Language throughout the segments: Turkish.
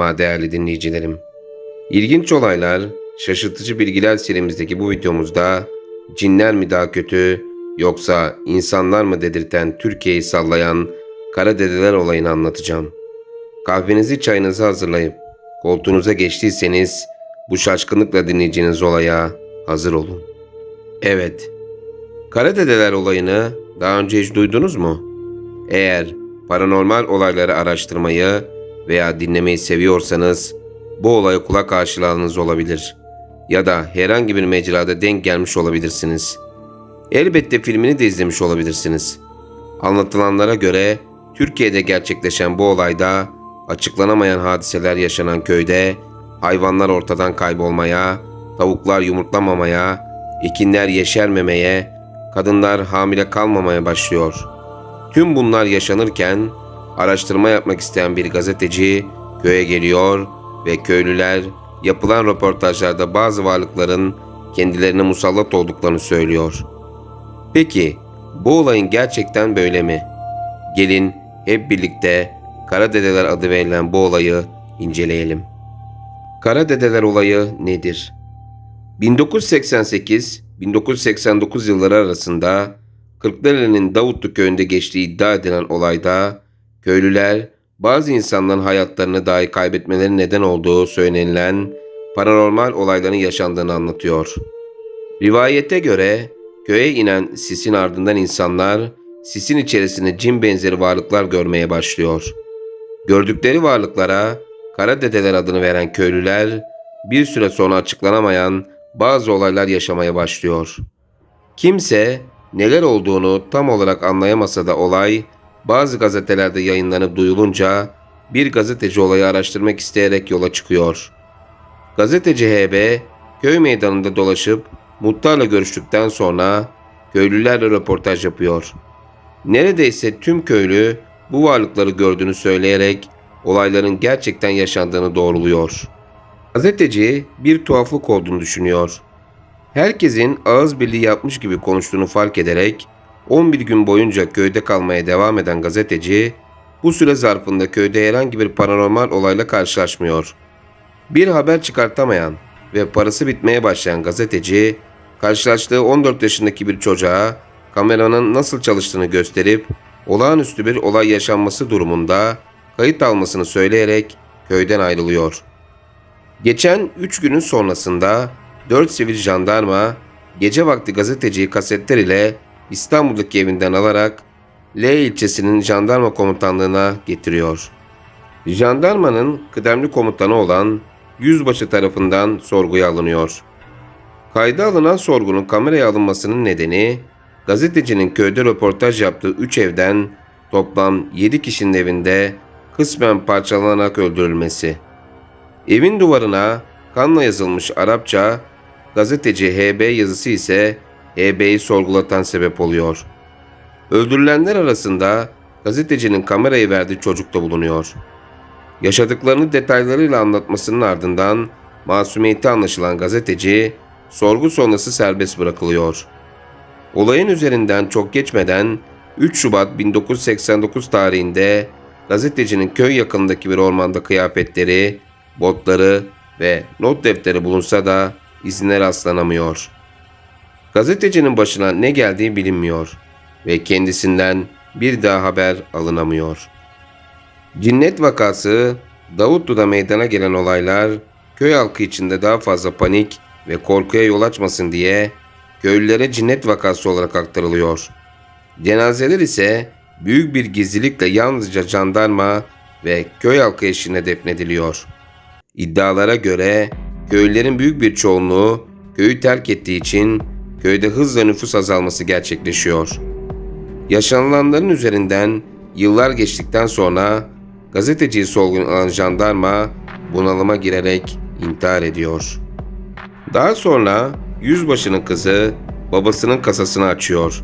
Merhaba değerli dinleyicilerim. İlginç olaylar, şaşırtıcı bilgiler serimizdeki bu videomuzda cinler mi daha kötü yoksa insanlar mı dedirten Türkiye'yi sallayan kara dedeler olayını anlatacağım. Kahvenizi çayınızı hazırlayıp koltuğunuza geçtiyseniz bu şaşkınlıkla dinleyeceğiniz olaya hazır olun. Evet, kara dedeler olayını daha önce hiç duydunuz mu? Eğer paranormal olayları araştırmayı veya dinlemeyi seviyorsanız bu olaya kulak aşinalığınız olabilir ya da herhangi bir mecrada denk gelmiş olabilirsiniz. Elbette filmini de izlemiş olabilirsiniz. Anlatılanlara göre Türkiye'de gerçekleşen bu olayda açıklanamayan hadiseler yaşanan köyde hayvanlar ortadan kaybolmaya, tavuklar yumurtlamamaya, ekinler yeşermemeye, kadınlar hamile kalmamaya başlıyor. Tüm bunlar yaşanırken araştırma yapmak isteyen bir gazeteci köye geliyor ve köylüler yapılan röportajlarda bazı varlıkların kendilerine musallat olduklarını söylüyor. Peki bu olayın gerçekten böyle mi? Gelin hep birlikte Kara Dedeler adı verilen bu olayı inceleyelim. Kara Dedeler olayı nedir? 1988-1989 yılları arasında Kırklareli'nin Davutlu köyünde geçtiği iddia edilen olayda köylüler bazı insanların hayatlarını dahi kaybetmeleri neden olduğu söylenilen paranormal olayların yaşandığını anlatıyor. Rivayete göre köye inen sisin ardından insanlar sisin içerisinde cin benzeri varlıklar görmeye başlıyor. Gördükleri varlıklara kara dedeler adını veren köylüler bir süre sonra açıklanamayan bazı olaylar yaşamaya başlıyor. Kimse neler olduğunu tam olarak anlayamasa da olay bazı gazetelerde yayınlanıp duyulunca bir gazeteci olayı araştırmak isteyerek yola çıkıyor. Gazeteci HB köy meydanında dolaşıp muhtarla görüştükten sonra köylülerle röportaj yapıyor. Neredeyse tüm köylü bu varlıkları gördüğünü söyleyerek olayların gerçekten yaşandığını doğruluyor. Gazeteci bir tuhaflık olduğunu düşünüyor. Herkesin ağız birliği yapmış gibi konuştuğunu fark ederek 11 gün boyunca köyde kalmaya devam eden gazeteci bu süre zarfında köyde herhangi bir paranormal olayla karşılaşmıyor. Bir haber çıkartamayan ve parası bitmeye başlayan gazeteci karşılaştığı 14 yaşındaki bir çocuğa kameranın nasıl çalıştığını gösterip olağanüstü bir olay yaşanması durumunda kayıt almasını söyleyerek köyden ayrılıyor. Geçen 3 günün sonrasında 4 sivil jandarma gece vakti gazeteciyi kasetler ile İstanbul'daki evinden alarak L ilçesinin jandarma komutanlığına getiriyor. Jandarmanın kıdemli komutanı olan yüzbaşı tarafından sorguya alınıyor. Kayda alınan sorgunun kameraya alınmasının nedeni gazetecinin köyde röportaj yaptığı 3 evden toplam 7 kişinin evinde kısmen parçalanarak öldürülmesi. Evin duvarına kanla yazılmış Arapça, gazeteci HB yazısı ise HB'yi sorgulatan sebep oluyor. Öldürülenler arasında gazetecinin kamerayı verdiği çocuk da bulunuyor. Yaşadıklarını detaylarıyla anlatmasının ardından masumiyeti anlaşılan gazeteci sorgu sonrası serbest bırakılıyor. Olayın üzerinden çok geçmeden 3 Şubat 1989 tarihinde gazetecinin köy yakınındaki bir ormanda kıyafetleri, botları ve not defteri bulunsa da izine rastlanamıyor. Gazetecinin başına ne geldiği bilinmiyor ve kendisinden bir daha haber alınamıyor. Cinnet vakası, Davutlu'da meydana gelen olaylar köy halkı içinde daha fazla panik ve korkuya yol açmasın diye köylülere cinnet vakası olarak aktarılıyor. Cenazeler ise büyük bir gizlilikle yalnızca jandarma ve köy halkı eşliğinde defnediliyor. İddialara göre köylülerin büyük bir çoğunluğu köyü terk ettiği için köyde hızla nüfus azalması gerçekleşiyor. Yaşanılanların üzerinden yıllar geçtikten sonra gazeteciyi sorgun alan jandarma bunalıma girerek intihar ediyor. Daha sonra yüzbaşının kızı babasının kasasını açıyor.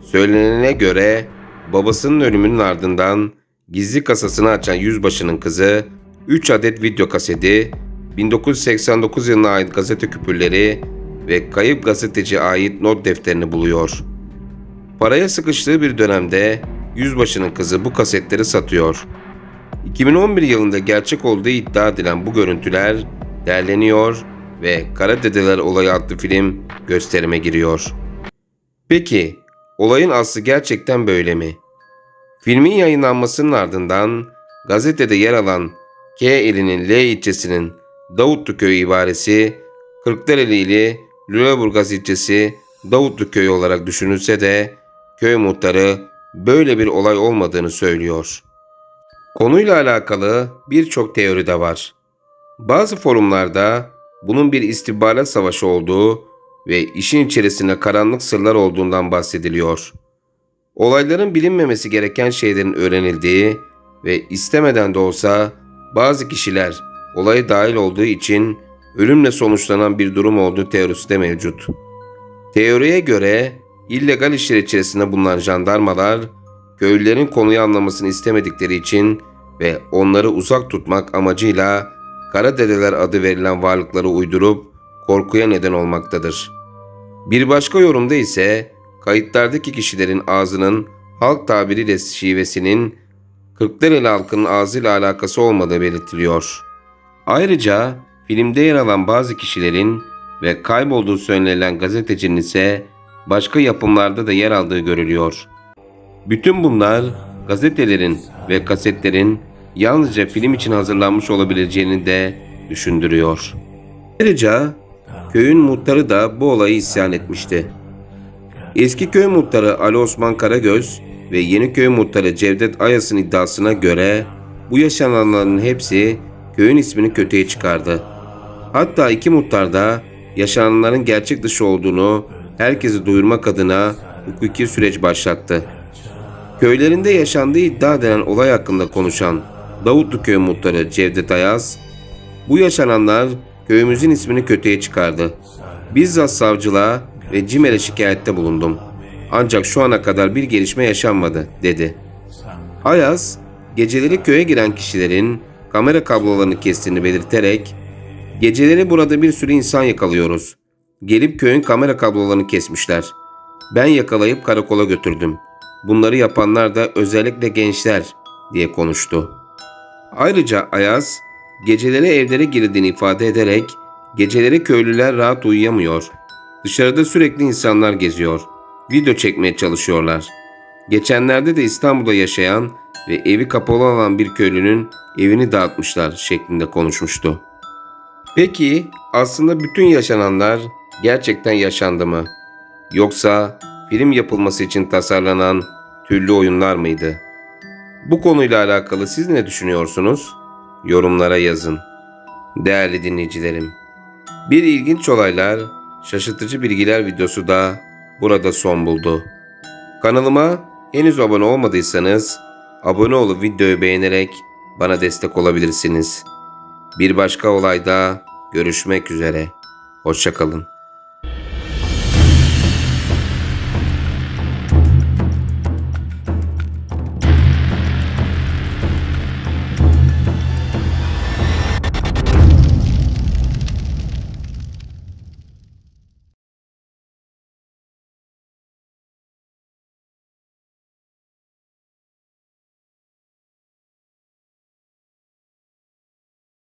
Söylenene göre babasının ölümünün ardından gizli kasasını açan yüzbaşının kızı 3 adet video kaseti, 1989 yılına ait gazete küpürleri ve kayıp gazeteci ait not defterini buluyor. Paraya sıkıştığı bir dönemde yüzbaşının kızı bu kasetleri satıyor. 2011 yılında gerçek olduğu iddia edilen bu görüntüler derleniyor ve Kara Dedeler Olayı adlı film gösterime giriyor. Peki olayın aslı gerçekten böyle mi? Filmin yayınlanmasının ardından gazetede yer alan K ilinin L ilçesinin Davutlu köyü ibaresi Kırklareli ili Lüleburgaz ilçesi Davutlu köyü olarak düşünülse de köy muhtarı böyle bir olay olmadığını söylüyor. Konuyla alakalı birçok teori de var. Bazı forumlarda bunun bir istihbarat savaşı olduğu ve işin içerisinde karanlık sırlar olduğundan bahsediliyor. Olayların bilinmemesi gereken şeylerin öğrenildiği ve istemeden de olsa bazı kişiler olaya dahil olduğu için ölümle sonuçlanan bir durum olduğu teorisi de mevcut. Teoriye göre illegal işler içerisinde bulunan jandarmalar köylülerin konuyu anlamasını istemedikleri için ve onları uzak tutmak amacıyla Kara Dedeler adı verilen varlıkları uydurup korkuya neden olmaktadır. Bir başka yorumda ise kayıtlardaki kişilerin ağzının halk tabiriyle şivesinin Kırklareli halkının ağzıyla alakası olmadığı belirtiliyor. Ayrıca filmde yer alan bazı kişilerin ve kaybolduğu söylenilen gazetecinin ise başka yapımlarda da yer aldığı görülüyor. Bütün bunlar gazetelerin ve kasetlerin yalnızca film için hazırlanmış olabileceğini de düşündürüyor. Ayrıca köyün muhtarı da bu olayı isyan etmişti. Eski köy muhtarı Ali Osman Karagöz ve yeni köy muhtarı Cevdet Ayas'ın iddiasına göre bu yaşananların hepsi köyün ismini kötüye çıkardı. Hatta iki muhtar da yaşananların gerçek dışı olduğunu herkese duyurmak adına hukuki süreç başlattı. Köylerinde yaşandığı iddia edilen olay hakkında konuşan Davutlu Köy Muhtarı Cevdet Ayaz, bu yaşananlar köyümüzün ismini kötüye çıkardı. Bizzat savcılığa ve CİMER'e şikayette bulundum. Ancak şu ana kadar bir gelişme yaşanmadı, dedi. Ayaz, geceleri köye giren kişilerin kamera kablolarını kestiğini belirterek, geceleri burada bir sürü insan yakalıyoruz. Gelip köyün kamera kablolarını kesmişler. Ben yakalayıp karakola götürdüm. Bunları yapanlar da özellikle gençler diye konuştu. Ayrıca Ayaz, geceleri evlere girdiğini ifade ederek geceleri köylüler rahat uyuyamıyor. Dışarıda sürekli insanlar geziyor. Video çekmeye çalışıyorlar. Geçenlerde de İstanbul'da yaşayan ve evi kapalı olan bir köylünün evini dağıtmışlar şeklinde konuşmuştu. Peki aslında bütün yaşananlar gerçekten yaşandı mı? Yoksa film yapılması için tasarlanan türlü oyunlar mıydı? Bu konuyla alakalı siz ne düşünüyorsunuz? Yorumlara yazın. Değerli dinleyicilerim, bir ilginç olaylar, şaşırtıcı bilgiler videosu da burada son buldu. Kanalıma henüz abone olmadıysanız abone olup videoyu beğenerek bana destek olabilirsiniz. Bir başka olayda görüşmek üzere. Hoşçakalın.